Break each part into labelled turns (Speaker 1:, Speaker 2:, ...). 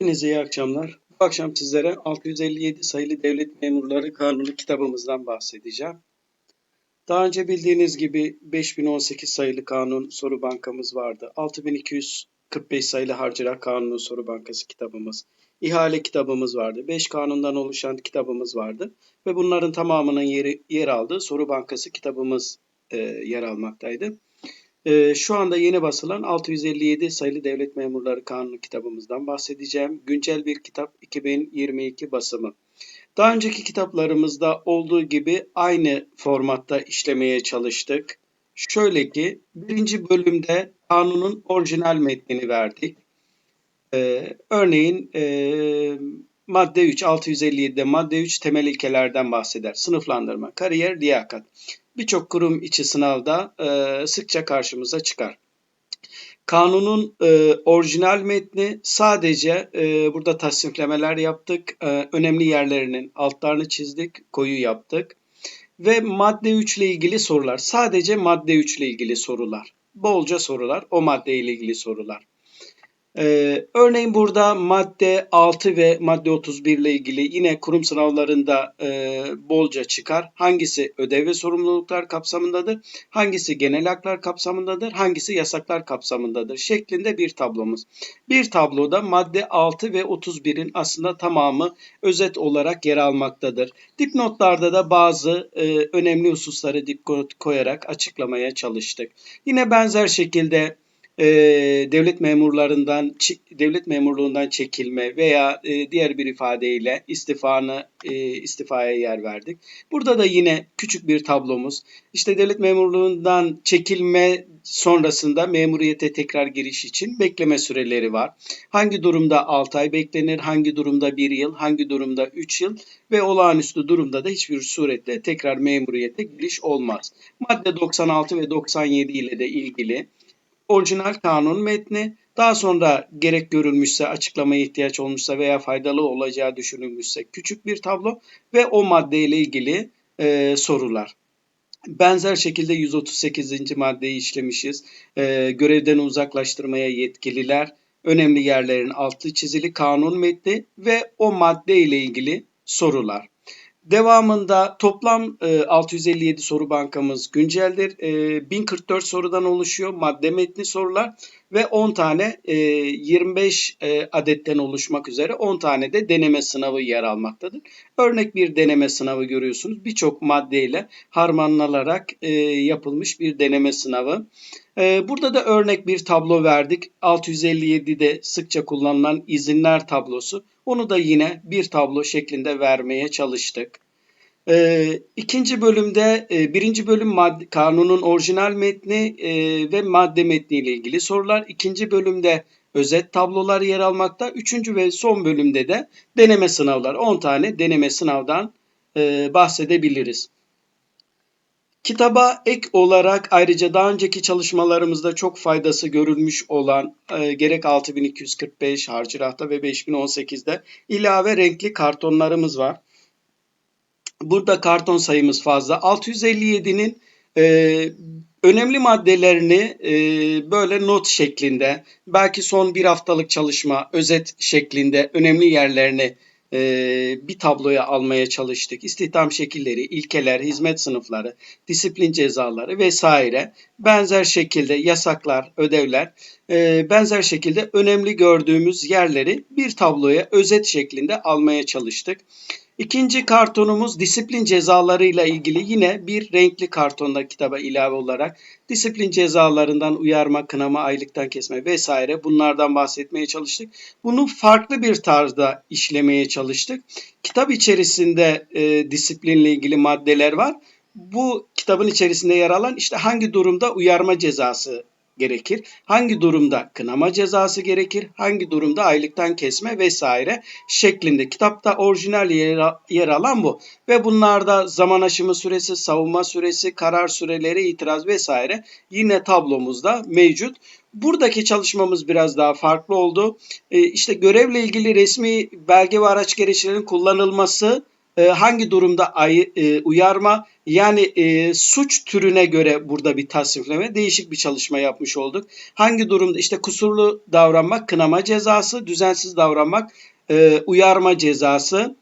Speaker 1: Hepinize iyi akşamlar. Bu akşam sizlere 657 sayılı devlet memurları kanunu kitabımızdan bahsedeceğim. Daha önce bildiğiniz gibi 5018 sayılı kanun soru bankamız vardı. 6245 sayılı harcırah kanunu soru bankası kitabımız. ihale kitabımız vardı. 5 kanundan oluşan kitabımız vardı. Ve bunların tamamının yeri, yer aldığı soru bankası kitabımız e, yer almaktaydı. Ee, şu anda yeni basılan 657 sayılı devlet memurları kanunu kitabımızdan bahsedeceğim. Güncel bir kitap 2022 basımı. Daha önceki kitaplarımızda olduğu gibi aynı formatta işlemeye çalıştık. Şöyle ki birinci bölümde kanunun orijinal metnini verdik. Ee, örneğin e, madde 3 657'de madde 3 temel ilkelerden bahseder. Sınıflandırma, kariyer, liyakat birçok kurum içi sınavda e, sıkça karşımıza çıkar. Kanunun e, orijinal metni sadece e, burada tasniflemeler yaptık. E, önemli yerlerinin altlarını çizdik, koyu yaptık. Ve madde 3 ile ilgili sorular. Sadece madde 3 ile ilgili sorular. Bolca sorular, o madde ile ilgili sorular. Ee, örneğin burada madde 6 ve madde 31 ile ilgili yine kurum sınavlarında e, bolca çıkar. Hangisi ödev ve sorumluluklar kapsamındadır, hangisi genel haklar kapsamındadır, hangisi yasaklar kapsamındadır şeklinde bir tablomuz. Bir tabloda madde 6 ve 31'in aslında tamamı özet olarak yer almaktadır. Dipnotlarda da bazı e, önemli hususları dipnot koyarak açıklamaya çalıştık. Yine benzer şekilde e, devlet memurlarından devlet memurluğundan çekilme veya e, diğer bir ifadeyle istifanı e, istifaya yer verdik. Burada da yine küçük bir tablomuz. İşte devlet memurluğundan çekilme sonrasında memuriyete tekrar giriş için bekleme süreleri var. Hangi durumda 6 ay beklenir, hangi durumda 1 yıl, hangi durumda 3 yıl ve olağanüstü durumda da hiçbir surette tekrar memuriyete giriş olmaz. Madde 96 ve 97 ile de ilgili orijinal kanun metni daha sonra gerek görülmüşse, açıklamaya ihtiyaç olmuşsa veya faydalı olacağı düşünülmüşse küçük bir tablo ve o maddeyle ilgili e, sorular. Benzer şekilde 138. maddeyi işlemişiz. E, görevden uzaklaştırmaya yetkililer, önemli yerlerin altı çizili kanun metni ve o madde ile ilgili sorular. Devamında toplam e, 657 soru bankamız günceldir. E, 1044 sorudan oluşuyor madde metni sorular ve 10 tane e, 25 e, adetten oluşmak üzere 10 tane de deneme sınavı yer almaktadır. Örnek bir deneme sınavı görüyorsunuz. Birçok maddeyle harmanlanarak e, yapılmış bir deneme sınavı. E, burada da örnek bir tablo verdik. 657'de sıkça kullanılan izinler tablosu. Onu da yine bir tablo şeklinde vermeye çalıştık. Ee, ikinci bölümde e, birinci bölüm madde, kanunun orijinal metni e, ve madde metni ile ilgili sorular. İkinci bölümde özet tablolar yer almakta. Üçüncü ve son bölümde de deneme sınavlar. 10 tane deneme sınavdan e, bahsedebiliriz. Kitaba ek olarak ayrıca daha önceki çalışmalarımızda çok faydası görülmüş olan e, gerek 6245 Harcırah'ta ve 5018'de ilave renkli kartonlarımız var. Burada karton sayımız fazla. 657'nin e, önemli maddelerini e, böyle not şeklinde, belki son bir haftalık çalışma, özet şeklinde önemli yerlerini e, bir tabloya almaya çalıştık. İstihdam şekilleri, ilkeler, hizmet sınıfları, disiplin cezaları vesaire. Benzer şekilde yasaklar, ödevler, e, benzer şekilde önemli gördüğümüz yerleri bir tabloya özet şeklinde almaya çalıştık. İkinci kartonumuz disiplin cezalarıyla ilgili yine bir renkli kartonda kitaba ilave olarak disiplin cezalarından uyarma, kınama, aylıktan kesme vesaire bunlardan bahsetmeye çalıştık. Bunu farklı bir tarzda işlemeye çalıştık. Kitap içerisinde e, disiplinle ilgili maddeler var. Bu kitabın içerisinde yer alan işte hangi durumda uyarma cezası gerekir? Hangi durumda kınama cezası gerekir? Hangi durumda aylıktan kesme vesaire şeklinde kitapta orijinal yer, yer alan bu. Ve bunlarda zaman aşımı süresi, savunma süresi, karar süreleri, itiraz vesaire yine tablomuzda mevcut. Buradaki çalışmamız biraz daha farklı oldu. E, işte görevle ilgili resmi belge ve araç gereçlerin kullanılması hangi durumda ayı, e, uyarma yani e, suç türüne göre burada bir tasnifleme değişik bir çalışma yapmış olduk. Hangi durumda işte kusurlu davranmak kınama cezası, düzensiz davranmak e, uyarma cezası,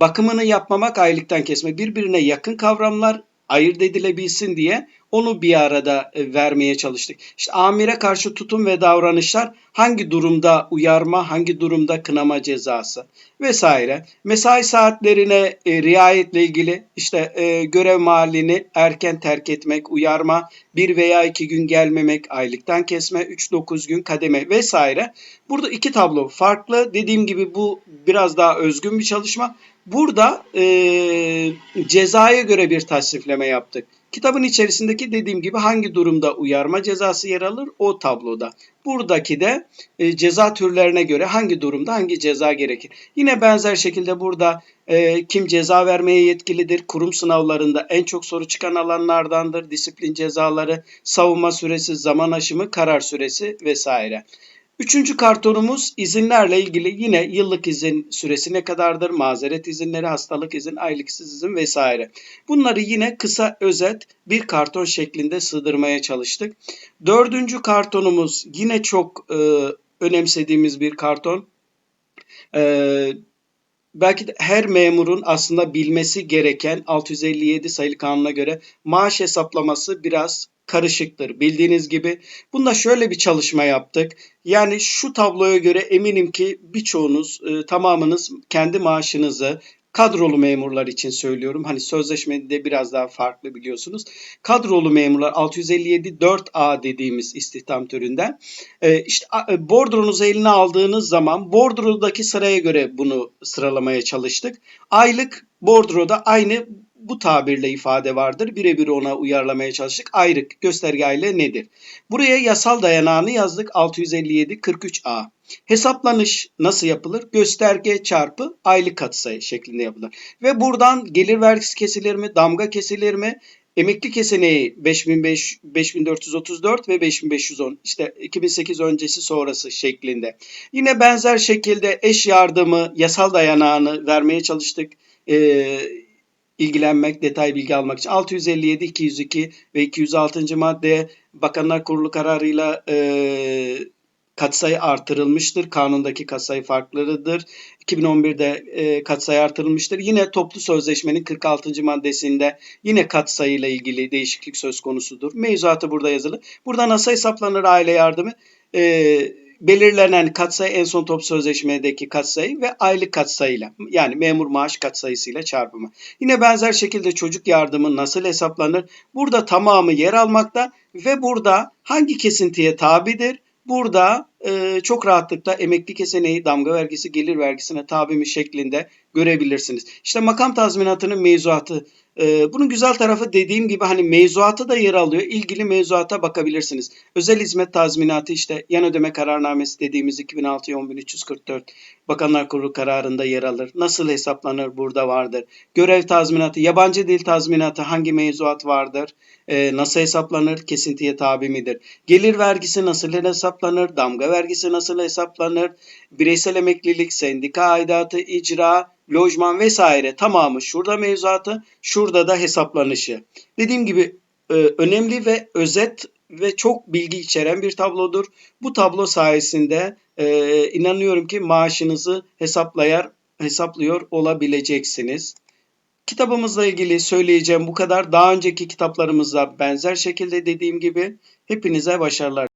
Speaker 1: bakımını yapmamak aylıktan kesme birbirine yakın kavramlar ayırt edilebilsin diye onu bir arada e, vermeye çalıştık. İşte amire karşı tutum ve davranışlar hangi durumda uyarma, hangi durumda kınama cezası vesaire. Mesai saatlerine e, riayetle ilgili işte e, görev mahallini erken terk etmek, uyarma, bir veya iki gün gelmemek, aylıktan kesme, 3-9 gün kademe vesaire. Burada iki tablo farklı. Dediğim gibi bu biraz daha özgün bir çalışma. Burada e, cezaya göre bir tasnifleme yaptık. Kitabın içerisindeki dediğim gibi hangi durumda uyarma cezası yer alır o tabloda. Buradaki de e, ceza türlerine göre hangi durumda hangi ceza gerekir. Yine benzer şekilde burada e, kim ceza vermeye yetkilidir? Kurum sınavlarında en çok soru çıkan alanlardandır. Disiplin cezaları, savunma süresi, zaman aşımı, karar süresi vesaire. Üçüncü kartonumuz izinlerle ilgili yine yıllık izin süresi ne kadardır, mazeret izinleri, hastalık izin, aylıksız izin vesaire. Bunları yine kısa özet bir karton şeklinde sığdırmaya çalıştık. Dördüncü kartonumuz yine çok e, önemsediğimiz bir karton. E, belki de her memurun aslında bilmesi gereken 657 sayılı kanuna göre maaş hesaplaması biraz karışıktır. Bildiğiniz gibi bunda şöyle bir çalışma yaptık. Yani şu tabloya göre eminim ki birçoğunuz, e, tamamınız kendi maaşınızı kadrolu memurlar için söylüyorum. Hani sözleşmede biraz daha farklı biliyorsunuz. Kadrolu memurlar 657 4A dediğimiz istihdam türünden. E, işte e, bordronuzu eline aldığınız zaman bordrodaki sıraya göre bunu sıralamaya çalıştık. Aylık bordroda aynı bu tabirle ifade vardır. Birebir ona uyarlamaya çalıştık. Ayrık gösterge aile nedir? Buraya yasal dayanağını yazdık 657 43A. Hesaplanış nasıl yapılır? Gösterge çarpı aylık katsayı şeklinde yapılır. Ve buradan gelir vergisi kesilir mi? Damga kesilir mi? Emekli keseneği 5500, 5434 ve 5510 işte 2008 öncesi sonrası şeklinde. Yine benzer şekilde eş yardımı yasal dayanağını vermeye çalıştık. Ee, ilgilenmek, detay bilgi almak için 657, 202 ve 206. maddeye Bakanlar Kurulu kararıyla e, katsayı artırılmıştır. Kanundaki katsayı farklıdır. 2011'de e, katsayı artırılmıştır. Yine toplu sözleşmenin 46. maddesinde yine katsayıyla ilgili değişiklik söz konusudur. Mevzuatı burada yazılı. Burada nasıl hesaplanır aile yardımı? E, belirlenen katsayı en son top sözleşmedeki katsayı ve aylık katsayıyla yani memur maaş katsayısıyla çarpımı. Yine benzer şekilde çocuk yardımı nasıl hesaplanır? Burada tamamı yer almakta ve burada hangi kesintiye tabidir? Burada e, çok rahatlıkla emekli keseneği, damga vergisi, gelir vergisine tabi mi şeklinde görebilirsiniz. İşte makam tazminatının mevzuatı. E, bunun güzel tarafı dediğim gibi hani mevzuatı da yer alıyor. İlgili mevzuata bakabilirsiniz. Özel hizmet tazminatı işte yan ödeme kararnamesi dediğimiz 2006 10344 Bakanlar Kurulu kararında yer alır. Nasıl hesaplanır burada vardır. Görev tazminatı, yabancı dil tazminatı hangi mevzuat vardır? E, nasıl hesaplanır? Kesintiye tabi midir? Gelir vergisi nasıl hesaplanır? Damga vergisi nasıl hesaplanır? Bireysel emeklilik, sendika aidatı, icra, lojman vesaire tamamı şurada mevzuatı, şurada da hesaplanışı. Dediğim gibi e, önemli ve özet ve çok bilgi içeren bir tablodur. Bu tablo sayesinde e, inanıyorum ki maaşınızı hesaplayar hesaplıyor olabileceksiniz. Kitabımızla ilgili söyleyeceğim bu kadar. Daha önceki kitaplarımızda benzer şekilde dediğim gibi hepinize başarılar.